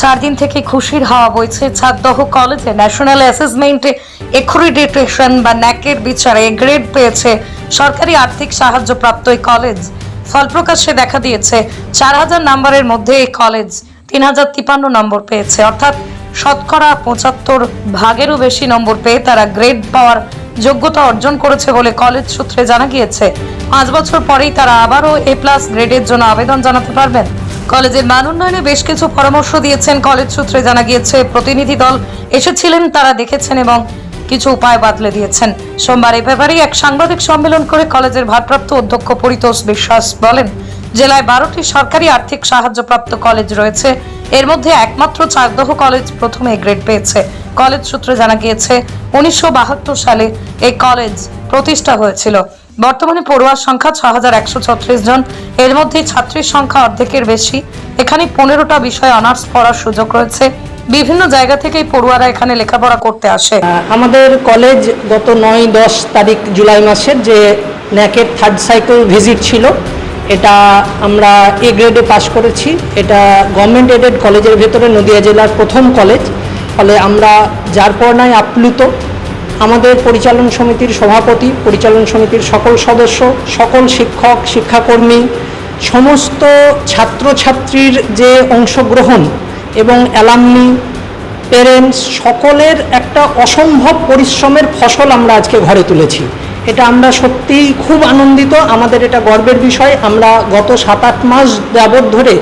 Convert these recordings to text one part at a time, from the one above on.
চার দিন থেকে খুশির হাওয়া বইছে চাকদহ কলেজে। ন্যাশনাল অ্যাসেসমেন্টে এক্রিডিটেশন বা ন্যাকের বিচারে গ্রেড পেয়েছে সরকারি আর্থিক সাহায্যপ্রাপ্ত এই কলেজ। ফলপ্রকাশে দেখা দিয়েছে, চার হাজার নম্বরের মধ্যে এই কলেজ তিন হাজার তিপান্ন নম্বর পেয়েছে। অর্থাৎ শতকরা পঁচাত্তর ভাগেরও বেশি নম্বর পেয়ে তারা গ্রেড পাওয়ার যোগ্যতা অর্জন করেছে বলে কলেজ সূত্রে জানা গিয়েছে। পাঁচ বছর পরেই তারা আবারও এ প্লাস গ্রেডের জন্য আবেদন জানাতে পারবেন। কলেজের মান উন্নয়নে বেশ কিছু পরামর্শ দিয়েছেন। কলেজ সূত্রে জানা গিয়েছে, প্রতিনিধি দল এসেছিলেন, তারা দেখেছেন এবং কিছু উপায় বাতলে দিয়েছেন। সোমবার এ ব্যাপারে এক সাংবাদিক সম্মেলন করে কলেজের ভারপ্রাপ্ত অধ্যক্ষ পরিতোষ বিশ্বাস বলেন, জেলায় বারোটি সরকারি আর্থিক সাহায্যপ্রাপ্ত কলেজ রয়েছে। এর মধ্যে একমাত্র চাকদহ কলেজ প্রথমে গ্রেড পেয়েছে। কলেজ সূত্রে জানা গিয়েছে, উনিশশো বাহাত্তর সালে এই কলেজ প্রতিষ্ঠা হয়েছিল। বর্তমানে পড়ুয়ার সংখ্যা ছ হাজার একশো ছত্রিশ জন। এর মধ্যে ছাত্রীর সংখ্যা অর্ধেকের বেশি। এখানে পনেরোটা বিষয় অনার্স পড়ার সুযোগ রয়েছে। বিভিন্ন জায়গা থেকেই পড়ুয়ারা এখানে লেখাপড়া করতে আসে। আমাদের কলেজ গত নয় দশ তারিখ জুলাই মাসের যে ন্যাকের থার্ড সাইকেল ভিজিট ছিল, এটা আমরা এ গ্রেডে পাশ করেছি। এটা গভর্নমেন্ট এডেড কলেজের ভেতরে নদিয়া জেলার প্রথম কলেজ। ফলে আমরা যার পড়ায় আপ্লুত আমাদের পরিচালন সমিতির সভাপতি, পরিচালন সমিতির সকল সদস্য, সকল শিক্ষক, শিক্ষাকর্মী, সমস্ত ছাত্রছাত্রীর যে অংশগ্রহণ এবং অ্যালামনি, পেরেন্টস, সকলের একটা অসম্ভব পরিশ্রমের ফসল আমরা আজকে ঘরে তুলেছি। এটা আমরা সত্যিই খুব আনন্দিত, আমাদের এটা গর্বের বিষয়। আমরা গত সাত আট মাস যাবৎ ধরে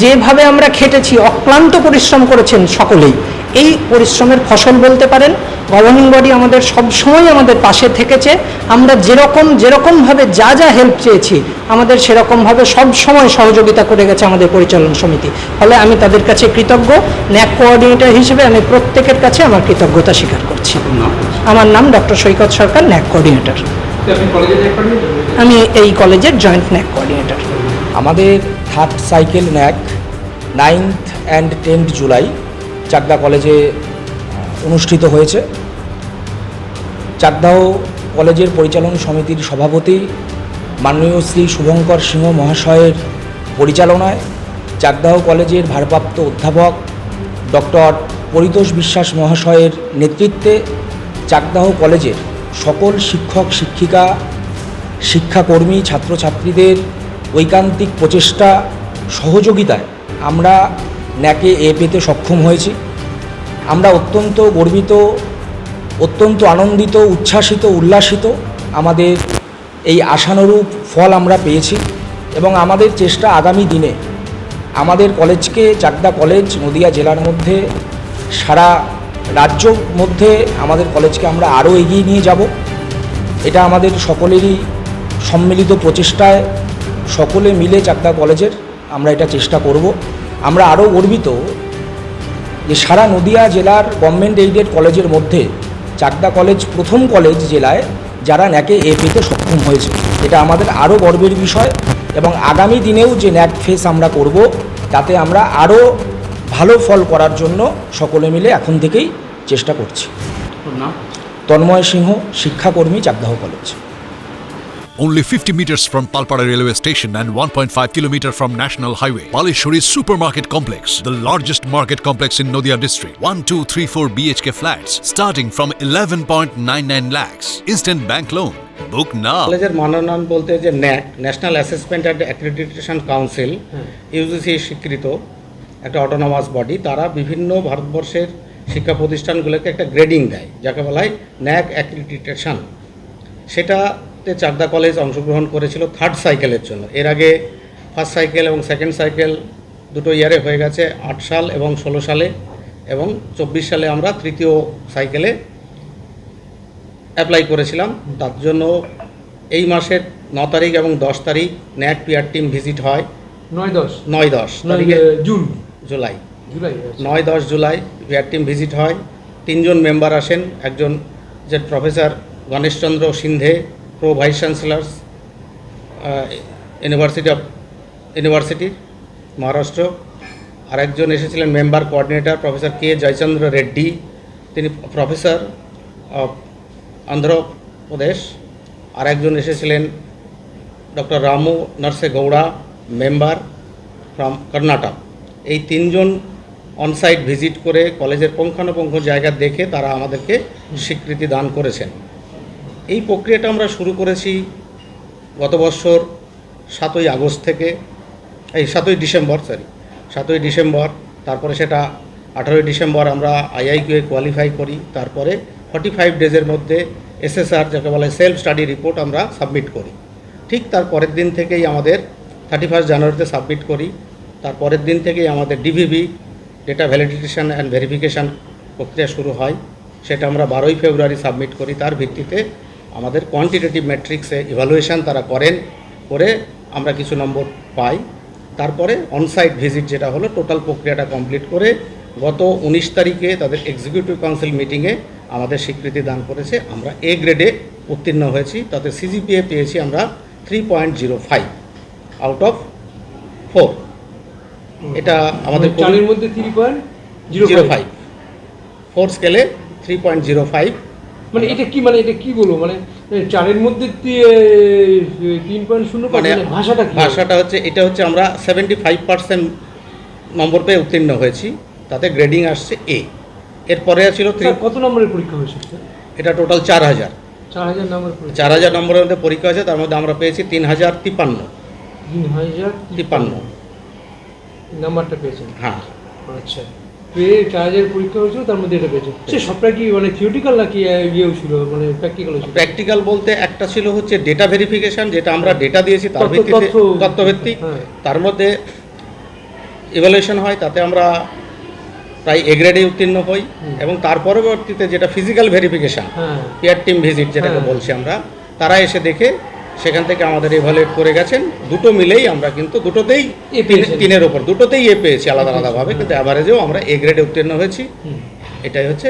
যেভাবে আমরা খেটেছি, অক্লান্ত পরিশ্রম করেছেন সকলেই। এই পরিশ্রমের ফসল বলতে পারেন গভর্নিং বডি আমাদের সবসময় আমাদের পাশে থেকেছে, আমরা যেরকম, যেরকমভাবে যা যা হেল্প চেয়েছি, আমাদের সেরকমভাবে সব সময় সহযোগিতা করে গেছে আমাদের পরিচালন সমিতি। ফলে আমি তাদের কাছে কৃতজ্ঞ, ন্যাক কোঅর্ডিনেটর হিসেবে আমি প্রত্যেকের কাছে আমার কৃতজ্ঞতা স্বীকার করছি। আমার নাম ডক্টর সৈকত সরকার, ন্যাক কোঅর্ডিনেটর আমি এই কলেজের জয়েন্ট ন্যাক কোঅর্ডিনেটর আমাদের third cycle NAAC ninth and tenth July Chakda কলেজে অনুষ্ঠিত হয়েছে। চাকদাহ কলেজের পরিচালন সমিতির সভাপতি মাননীয় শ্রী শুভঙ্কর সিংহ মহাশয়ের পরিচালনায় চাকদাহ কলেজের ভারপ্রাপ্ত অধ্যাপক ডক্টর পরিতোষ বিশ্বাস মহাশয়ের নেতৃত্বে চাকদাহ কলেজের সকল শিক্ষক, শিক্ষিকা, শিক্ষাকর্মী, ছাত্রছাত্রীদের ঐকান্তিক প্রচেষ্টা, সহযোগিতায় আমরা ন্যাকে এ পেতে সক্ষম হয়েছি। আমরা অত্যন্ত গর্বিত, অত্যন্ত আনন্দিত, উচ্ছ্বাসিত, উল্লাসিত আমাদের এই আশানুরূপ ফল আমরা পেয়েছি এবং আমাদের চেষ্টা আগামী দিনে আমাদের কলেজকে, চাকদা কলেজ, নদিয়া জেলার মধ্যে, সারা রাজ্য মধ্যে আমাদের কলেজকে আমরা আরও এগিয়ে নিয়ে যাব। এটা আমাদের সকলেরই সম্মিলিত প্রচেষ্টায় সকলে মিলে চাকদা কলেজের আমরা এটা চেষ্টা করব। আমরা আরও গর্বিত যে সারা নদিয়া জেলার গভর্নমেন্ট এইডেড কলেজের মধ্যে চাকদা কলেজ প্রথম কলেজ জেলায় যারা ন্যাকে এ পেতে সক্ষম হয়েছে। এটা আমাদের আরও গর্বের বিষয় এবং আগামী দিনেও যে ন্যাক ফেস আমরা করব তাতে আমরা আরও ভালো ফল করার জন্য সকলে মিলে এখন থেকেই চেষ্টা করছি। Tanmoy Singha শিক্ষাকর্মী Chakdaha college. Only 50 meters from Palpara railway station and 1.5 kilometer from National Highway. Palishuri Supermarket Complex, the largest market complex in Noida district. 1, 2, 3, 4 BHK flats starting from 11.99 lakhs. Instant bank loan. Book now. কলেজের মানোন্নয়ন বলতে যে NAAC national assessment and accreditation council UGC স্বীকৃত একটা autonomous body তারা বিভিন্ন ভারতবর্ষের শিক্ষা প্রতিষ্ঠানগুলোকে একটা গ্রেডিং দেয় যাকে বলা হয় ন্যাক অ্যাক্রেডিটেশন সেটাতে চাকদা কলেজ অংশগ্রহণ করেছিল থার্ড সাইকেলের জন্য। এর আগে ফার্স্ট সাইকেল এবং সেকেন্ড সাইকেল দুটো ইয়ারে হয়ে গেছে আট সাল এবং ষোলো সালে এবং চব্বিশ সালে আমরা তৃতীয় সাইকেলে অ্যাপ্লাই করেছিলাম। তার জন্য এই মাসের ন তারিখ এবং দশ তারিখ ন্যাক পিয়ার টিম ভিজিট হয়। নয় দশ? নয় দশ তারিখে জুন। জুলাই। জুলাই আচ্ছা। নয় দশ জুলাই পিয়ার টিম ভিজিট হয়। তিনজন মেম্বার আসেন। একজন যে professor Ganeshchandra Shinde pro vice chancellors university of, university, Maharashtra. আর একজন এসেছিলেন, member coordinator, professor K Jayachandra Reddy. তিনি প্রফেসর অফ অন্ধ্রপ্রদেশ। আর একজন এসেছিলেন, doctor Ramu Narse Gowda, member from Karnataka. এই তিনজন অনসাইট ভিজিট করে কলেজের পুঙ্খানুপুঙ্খ জায়গা দেখে তারা আমাদেরকে স্বীকৃতি দান করেছেন। এই প্রক্রিয়াটা আমরা শুরু করেছি গত বছর সাতই আগস্ট থেকে, এই সাতই ডিসেম্বর সরি সাতই ডিসেম্বর, তারপরে সেটা আঠারোই ডিসেম্বর আমরা আইআইকিউএ কোয়ালিফাই করি, তারপরে ফর্টি ফাইভ ডেজের মধ্যে এসএসআর যাকে বলে সেলফ স্টাডি রিপোর্ট আমরা সাবমিট করি। ঠিক তার পরের দিন থেকেই আমাদের থার্টি ফার্স্ট জানুয়ারিতে সাবমিট করি, তার পরের দিন থেকেই আমাদের DVV data validation and verification প্রক্রিয়া শুরু হয়, সেটা আমরা বারোই ফেব্রুয়ারি সাবমিট করি, তার ভিত্তিতে আমাদের কোয়ান্টিটেটিভ ম্যাট্রিক্সে ইভালুয়েশন তারা করেন করে আমরা কিছু নম্বর পাই। তারপরে অনসাইট ভিজিট যেটা হলো টোটাল প্রক্রিয়াটা কমপ্লিট করে গত উনিশ তারিখে তাদের এক্সিকিউটিভ কাউন্সিল মিটিংয়ে আমাদের স্বীকৃতি দান করেছে। আমরা এ গ্রেডে উত্তীর্ণ হয়েছি। তাতে সিজিপিএ পেয়েছি আমরা three point zero five out of four এটা আমাদের চারের মধ্যে three point zero five four স্কেলে থ্রি পয়েন্ট জিরো ফাইভ মানে এটা কি মানে এটা কি বলব মানে চারের মধ্যে তিন পয়েন্ট শূন্য মানে মানে ভাষাটা ভাষাটা হচ্ছে এটা হচ্ছে আমরা সেভেন্টি ফাইভ পার্সেন্ট নম্বর পেয়ে উত্তীর্ণ হয়েছি তাতে গ্রেডিং আসছে এ এরপরে ছিল কত নম্বরের পরীক্ষা হয়েছে এটা টোটাল চার হাজার। চার হাজার নম্বর চার হাজার নম্বরের মধ্যে পরীক্ষা হয়েছে তার মধ্যে আমরা পেয়েছি তিন হাজার তিপ্পান্ন তিন হাজার তিপ্পান্ন নাম্বারটা পেয়েছেন? হ্যাঁ। আচ্ছা। পেয়ে চার পরীক্ষা হয়েছিল তার মধ্যে এটা পেয়েছে। সে সবটা কি মানে থিওরিটিক্যাল নাকি ইয়েও ছিল মানে প্র্যাকটিক্যাল ছিল? প্র্যাকটিক্যাল বলতে একটা ছিল হচ্ছে ডেটা ভেরিফিকেশন যেটা আমরা ডেটা দিয়েছি তার ভিত্তিতে তথ্যভিত্তিক। হ্যাঁ। তার মধ্যে ইভ্যালুয়েশন হয় তাতে আমরা প্রায় এ গ্রেডে উত্তীর্ণ হই। এবং তার পরবর্তীতে যেটা ফিজিক্যাল ভেরিফিকেশন হ্যাঁ। পিয়ার টিম ভিজিট যেটাকে হ্যাঁ। বলছি আমরা তারা এসে দেখে সেখান থেকে আমাদের এভালুয়েট করে গেছেন। দুটো মিলেই আমরা কিন্তু দুটোতেই। তিনের ওপর। দুটোতেই এ পেয়েছি আলাদা আলাদাভাবে কিন্তু অ্যাভারেজেও আমরা এ গ্রেডে উত্তীর্ণ হয়েছি। এটাই হচ্ছে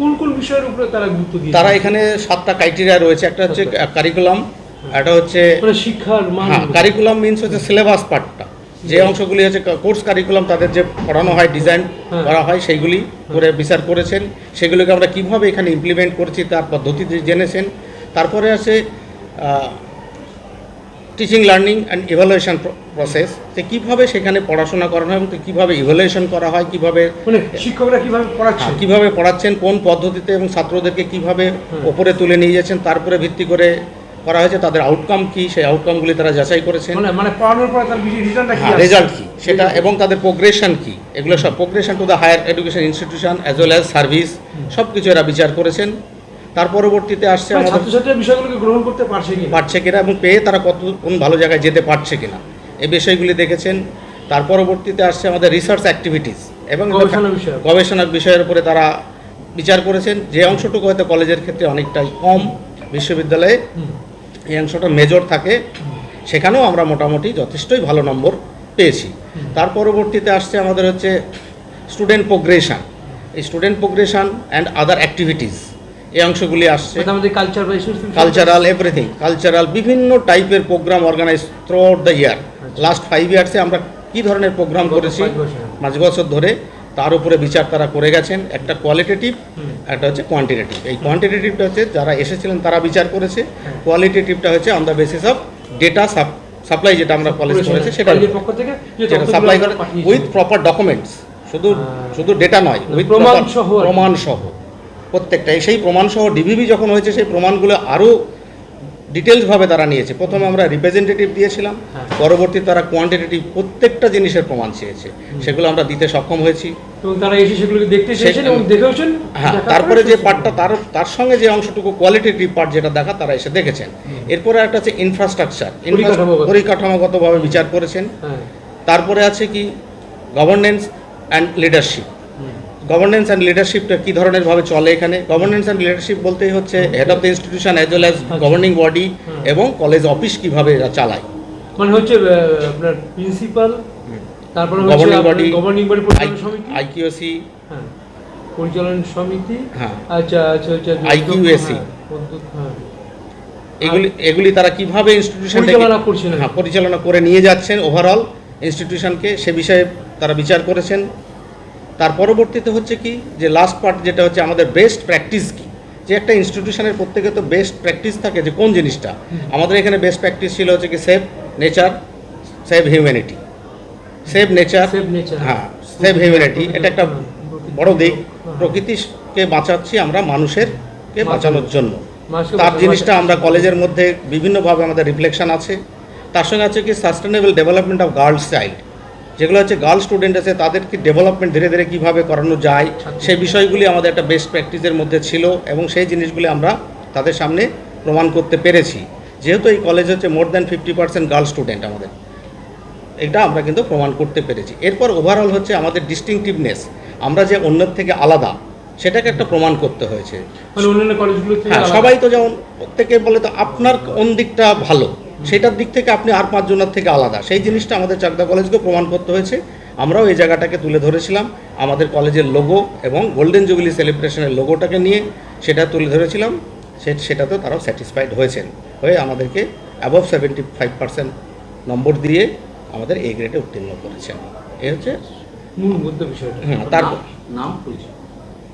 কোন কোন বিষয়ের উপরে তারা গুরুত্ব দিয়ে তারা এখানে সাতটা ক্রাইটেরিয়া রয়েছে। একটা হচ্ছে কারিকুলাম একটা হচ্ছে মানে শিক্ষার হ্যাঁ কারিকুলাম মিনস হচ্ছে সিলেবাস পার্টটা যে অংশগুলি হচ্ছে কোর্স কারিকুলাম তাদের যে পড়ানো হয় ডিজাইন হ্যাঁ। করা হয় সেইগুলি করে বিচার করেছেন। সেগুলোকে আমরা কীভাবে এখানে ইমপ্লিমেন্ট করেছি তার পদ্ধতি জেনেছেন। তারপরে আছে teaching learning and evaluation process যে কীভাবে সেখানে পড়াশোনা করানো হয় এবং কীভাবে ইভালুয়েশন করা হয় কীভাবে মানে শিক্ষকরা কীভাবে পড়াচ্ছে? হ্যাঁ, কীভাবে পড়াচ্ছেন কোন পদ্ধতিতে এবং ছাত্রদেরকে কীভাবে ওপরে তুলে নিয়ে যাচ্ছেন তার উপরে ভিত্তি করে করা হয়েছে তাদের আউটকাম কি সেই আউটকামগুলি তারা যাচাই করেছেন। মানে মানে পড়ানোর পরে তার কি হ্যাঁ? রেজাল্ট কি সেটা এবং তাদের প্রোগ্রেশন কি এগুলো সব progression to the higher education institution as well as service সব কিছু এরা বিচার করেছেন। তার পরবর্তীতে আসছে আমাদের ছাত্রছাত্রীরা বিষয়গুলোকে গ্রহণ করতে পারছে কি পারছে কিনা এবং পেয়ে তারা কত কোন ভালো জায়গায় যেতে পারছে কিনা? এই বিষয়গুলি দেখেছেন। তার পরবর্তীতে আসছে আমাদের রিসার্চ অ্যাক্টিভিটিস এবং। গবেষণা বিষয়ের উপরে তারা বিচার করেছেন। যে অংশটুকু হয়তো কলেজের ক্ষেত্রে অনেকটাই কম বিশ্ববিদ্যালয়ে এই অংশটা মেজর থাকে। সেখানেও আমরা মোটামুটি যথেষ্টই ভালো নম্বর পেয়েছি। তার পরবর্তীতে আসছে আমাদের হচ্ছে স্টুডেন্ট প্রোগ্রেশন এই student progression and other activities এই অংশগুলি আসছে। কালচারাল এভরিথিং কালচারাল বিভিন্ন টাইপের program organize throughout the year last five ইয়ার্সে আমরা কী ধরনের প্রোগ্রাম করেছি? পাঁচ বছর ধরে। তার উপরে বিচার তারা করে গেছেন। একটা কোয়ালিটেটিভ একটা হচ্ছে কোয়ান্টিটেটিভ এই কোয়ান্টিটেটিভটা হচ্ছে যারা এসেছিলেন তারা বিচার করেছে। কোয়ালিটেটিভটা হচ্ছে on the basis of data supply যেটা আমরা কলেজ করেছে সেটা সাপ্লাই করে উইথ প্রপার ডকুমেন্টস শুধু হ্যাঁ। শুধু ডেটা নয় উইথ প্রমাণ সহ প্রমাণ সহ। প্রত্যেকটা। সেই প্রমাণ সহ ডিভিভি যখন হয়েছে সেই প্রমাণগুলো আরও ডিটেলসভাবে তারা নিয়েছে। প্রথমে আমরা রিপ্রেজেন্টেটিভ দিয়েছিলাম হ্যাঁ। পরবর্তী তারা কোয়ান্টিটেটিভ প্রত্যেকটা জিনিসের প্রমাণ চেয়েছে। সেগুলো আমরা দিতে সক্ষম হয়েছি। তারা এসে সেগুলোকে দেখতে দেখেওছেন হ্যাঁ তারপরে যে পার্টটা তার তার সঙ্গে যে অংশটুকু কোয়ালিটেটিভ পার্ট যেটা দেখা তারা এসে দেখেছেন। এরপরে একটা হচ্ছে ইনফ্রাস্ট্রাকচার পরিকাঠামোগত। পরিকাঠামোগতভাবে বিচার করেছেন। হ্যাঁ। তারপরে আছে কি? Governance and leadership governance and লিডারশিপটা কী ধরনের ভাবে চলে এখানে? গভর্নেন্স অ্যান্ড লিডারশিপ বলতেই হচ্ছে head of the institution as well as governing body এবং কলেজ অফিস কীভাবে এরা চালায়। মানে হচ্ছে আপনার প্রিন্সিপাল তারপরে Governing body, গভর্নিং বডি সমিতি। আইকিউসি হ্যাঁ পরিচালনা সমিতি। হ্যাঁ। আচ্ছা আচ্ছা আচ্ছা IQAC হ্যাঁ, অধ্যক্ষ, হ্যাঁ। এগুলি এগুলি তারা কীভাবে ইনস্টিটিউশন পরিচালনা করছেন। হ্যাঁ পরিচালনা করে নিয়ে যাচ্ছেন ওভারঅল ইনস্টিটিউশনকে সে বিষয়ে তারা বিচার করেছেন। তার পরবর্তীতে হচ্ছে কি যে লাস্ট পার্ট যেটা হচ্ছে আমাদের বেস্ট প্র্যাকটিস কি? যে একটা ইনস্টিটিউশনের প্রত্যেকে তো বেস্ট প্র্যাকটিস থাকে যে কোন জিনিসটা? আমাদের এখানে বেস্ট প্র্যাকটিস ছিল হচ্ছে কি save nature save humanity save nature হ্যাঁ সেভ হিউম্যানিটি এটা একটা বড় দিক। প্রকৃতিকে বাঁচাচ্ছি আমরা মানুষের কে বাঁচানোর জন্য। তার জিনিসটা আমরা কলেজের মধ্যে বিভিন্নভাবে আমাদের রিফ্লেকশন আছে। তার সঙ্গে আছে কি sustainable development of girls child যেগুলো হচ্ছে গার্লস স্টুডেন্ট আছে তাদেরকে ডেভেলপমেন্ট ধীরে ধীরে কীভাবে করানো যায় সেই বিষয়গুলি আমাদের একটা বেস্ট প্র্যাকটিসের মধ্যে ছিল এবং সেই জিনিসগুলি আমরা তাদের সামনে প্রমাণ করতে পেরেছি। যেহেতু এই কলেজ হচ্ছে more than fifty percent girls student আমাদের। এটা আমরা কিন্তু প্রমাণ করতে পেরেছি। এরপর ওভারঅল হচ্ছে আমাদের ডিস্টিংটিভনেস আমরা যে অন্যের থেকে আলাদা সেটাকে একটা প্রমাণ করতে হয়েছে। মানে হ্যাঁ সবাই তো যেমন প্রত্যেকে বলে তো আপনার কোন দিকটা ভালো? সেটার দিক থেকে আপনি আর পাঁচজনের থেকে আলাদা। সেই জিনিসটা আমাদের চাকদা কলেজকে প্রমাণ করতে হয়েছে। আমরাও এই জায়গাটাকে তুলে ধরেছিলাম। আমাদের কলেজের লোগো এবং গোল্ডেন জুবিলি সেলিব্রেশনের লোগোটাকে নিয়ে সেটা তুলে ধরেছিলাম। সে সেটাতেও তারাও স্যাটিসফাইড হয়েছেন। হয়ে আমাদেরকে above seventy five percent number দিয়ে আমাদের এই গ্রেডে উত্তীর্ণ করেছেন। এই হচ্ছে মূল মধ্য বিষয়টা। হুম, তারপর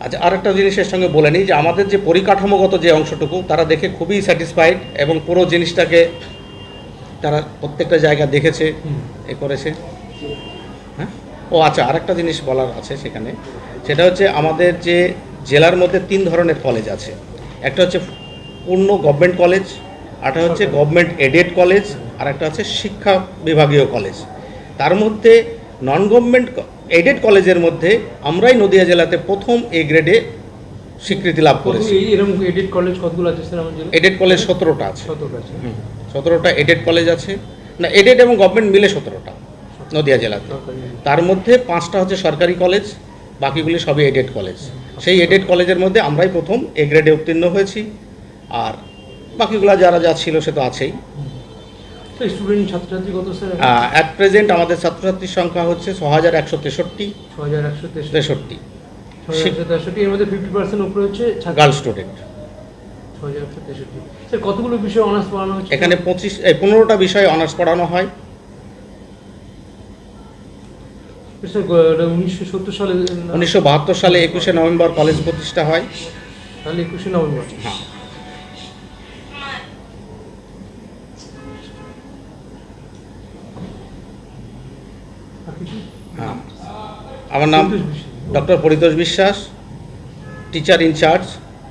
আচ্ছা আরেকটা জিনিসের সঙ্গে বলে নিই যে আমাদের যে পরিকাঠামোগত যে অংশটুকু তারা দেখে খুবই স্যাটিসফাইড এবং পুরো জিনিসটাকে তারা প্রত্যেকটা জায়গা দেখেছে এ করেছে। হ্যাঁ? ও আচ্ছা আরেকটা জিনিস বলার আছে সেখানে। সেটা হচ্ছে আমাদের যে জেলার মধ্যে তিন ধরনের কলেজ আছে। একটা হচ্ছে পূর্ণ গভর্নমেন্ট কলেজ আরেকটা হচ্ছে গভর্নমেন্ট এডেড কলেজ আর একটা হচ্ছে শিক্ষা বিভাগীয় কলেজ তার মধ্যে নন গভর্নমেন্ট এডেড কলেজের মধ্যে আমরাই নদিয়া জেলাতে প্রথম এ গ্রেডে স্বীকৃতি লাভ করেছি। এডিট কলেজ কতগুলো আছে এডেড কলেজ সতেরোটা আছে। সতেরোটা আছে। সতেরোটা এডেড কলেজ আছে। না এডেড এবং গভর্নমেন্ট মিলে সতেরোটা নদিয়া জেলাতে। তার মধ্যে পাঁচটা হচ্ছে সরকারি কলেজ বাকিগুলি সবই এডেড কলেজ সেই এডেড কলেজের মধ্যে আমরাই প্রথম এ গ্রেডে উত্তীর্ণ হয়েছি। আর বাকিগুলো যারা যা ছিল সে তো আছেই। অ্যাট প্রেজেন্ট আমাদের ছাত্রছাত্রীর সংখ্যা হচ্ছে ছ হাজার একশো তেষট্টি। ছ হাজার একশো তেষট্টি। তেষট্টি এর মধ্যে ফিফটি পার্সেন্ট উপরে হচ্ছে গার্ল স্টুডেন্ট ছ হাজার একশো তেষট্টি। স্যার কতগুলো বিষয় অনার্স পড়ানো হচ্ছে? এখানে পঁচিশ পনেরোটা বিষয়ে অনার্স পড়ানো হয়। উনিশশো সত্তর সালে উনিশশো বাহাত্তর সালে একুশে নভেম্বর কলেজ প্রতিষ্ঠা হয়। তাহলে একুশে নভেম্বর। হ্যাঁ। হ্যাঁ। আমার নাম ডক্টর পরিতোষ বিশ্বাস টিচার ইনচার্জ